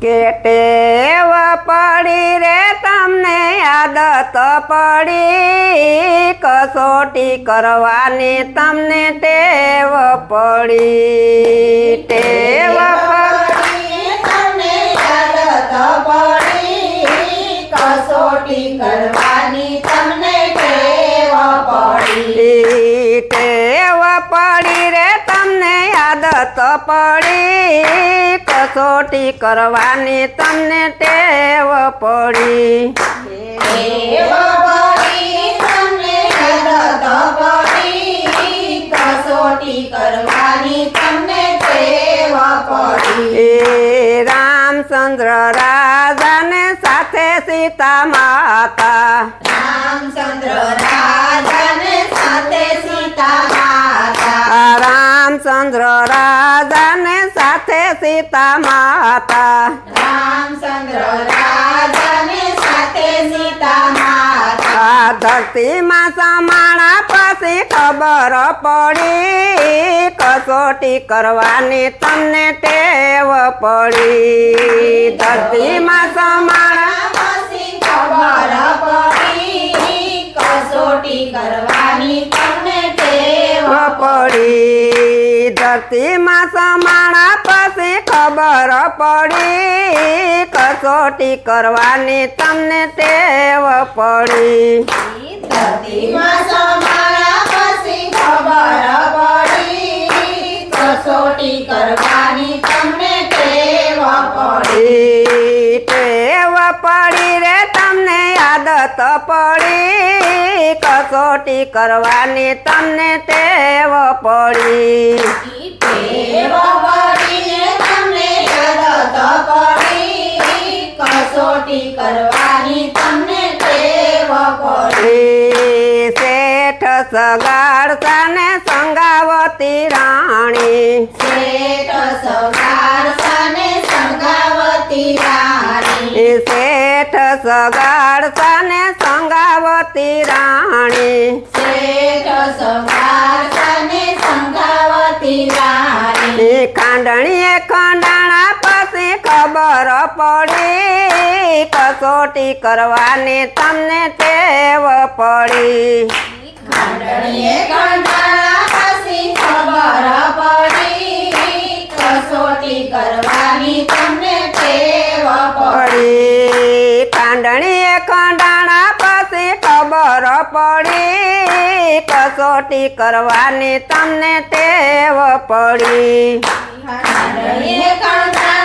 કે ટેવ પડી રે તમને આદત પડી કસોટી કરવાની તમને ટેવ પડી. ટેવ પડી આદત પડી કસોટી કરવાની તમને ટેવ પડી. રામચંદ્ર રાજાને સાથે સીતા માતા. રામચંદ્ર રાજાને સાથે સીતા માતા આ રામચંદ્ર રાજાને સાથે સીતા માતા. રામચંદ્ર રાજાને સાથે સીતા માતા. ધરતીમાં સમાણા પછી ખબર પડી કસોટી કરવાની તમને ટેવ પડી. ધરતીમાં સમાણા ખબર પડી કસોટી કરવાની તમને ટેવ પડી ધરતીમાં સમાયા પછી ખબર પડી કસોટી કરવાની તમને ટેવ પડી પડી ટેવ પડી રે તમને આદત પડી કસોટી કરવાની તમને ટેવ પડી ટેવ પડીને તમને આદત પડી કસોટી કરવાની તમને ટેવ પડી પડી શેઠ સગાડતા ને સંગાવતી રાણી શેઠ સગાર સાને સંગાવતી રાણી એ શેઠ સગાડતા ને સંગાવતી રાણી શેઠ સગાર સાને સંગાવતી રાણી એ ખાંડણીએ ખંડાણા પછી ખબર પડી કસોટી કરવાની તમને ટેવ પડી ખાંડણીએ કંટાળા પછી ખબર પડી કસોટી કરવાની તમને ટેવ પડી પડી ખાંડણીએ ખંડાણા પછી ખબર પડી કસોટી કરવાની તમને ટેવ પડી ખાંડણીએ કંટાળા પછી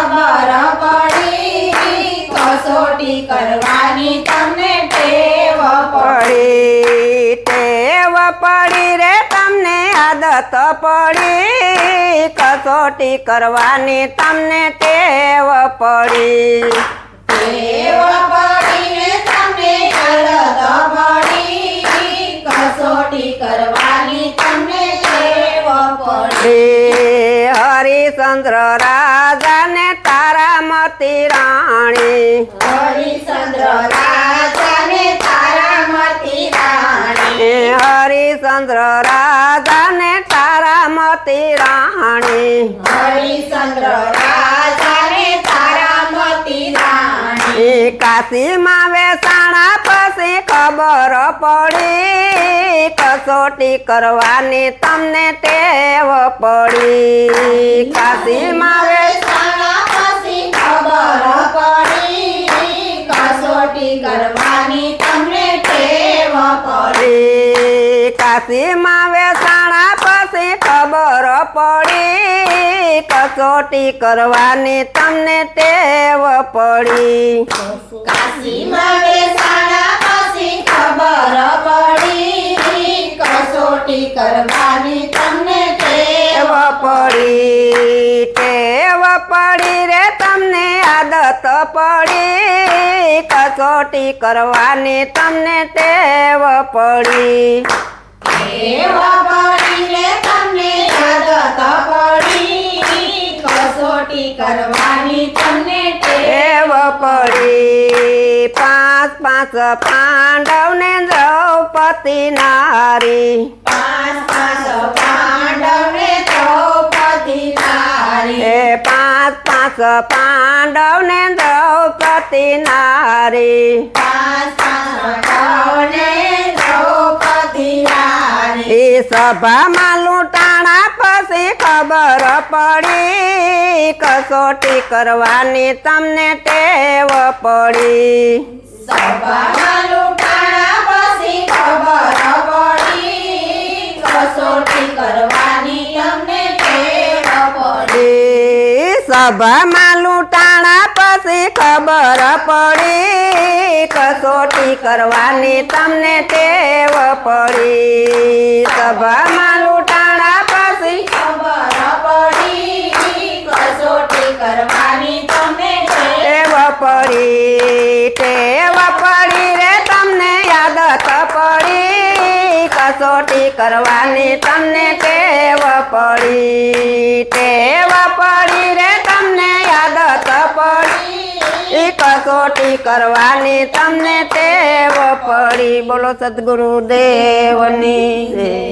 ખબર પડી, કસોટી કરવાની તમને ટેવ પડી. ટેવ પડી રે, તમને આદત પડી. કસોટી કરવાની તમને ટેવ પડી. રાજાને તારામતી રાણી હરિચંદ્ર રાજાને તારામતી રાણી એ હરિચંદ્ર રાજાને તારામતી રાણી હરિચંદ્ર રાજાને તારામતી રાણી એ કાશીમાં વેસાણા પછી ખબર પડી કસોટી કરવાની તમને ટેવ પડી કાશીમાં વે વેચાણા પછી ખબર પડી કસોટી કરવાની તમને ટેવ પડી પડી કાશીમાં વેસાણા પછી ખબર પડી કસોટી કરવાની તમને ટેવ પડી કાશીમાં ટેવ પડી રે તમને આદત પડી. કસોટી કરવાની તમને ટેવ પડી. ટેવ પડીને તમને આદત પડી. કસોટી કરવાની તમને ટેવ ટેવ પડી. પાંચ પાંચ પાંડવને દ્રૌપદી નારી. પાંચ પાંચ પાંડવને દ્રૌપદી નારી એ પાંચ પાંચ પાંડવ ને દ્રૌપદી નારી એ સભામાં લૂંટાણા પછી ખબર પડી કસોટી કરવાની તમને ટેવ પડી સભામાં લૂંટાણા પછી ખબર પડી કસોટી કરવાની તમને ટેવ પડી એ સભામાં લૂંટાણા પછી ખબર પડી કસોટી કરવાની તમને ટેવ પડી. સભામાં લૂંટાણા પછી ખબર કરવાની ટેવ પડી. ટેવ પડી રે તમને યાદ પડી કસોટી કરવાની તમને ટેવ પડી. ટેવ પડી રે તમને યાદ પડી કસોટી કરવાની તમને ટેવ પડી બોલો સદગુરુ દેવની.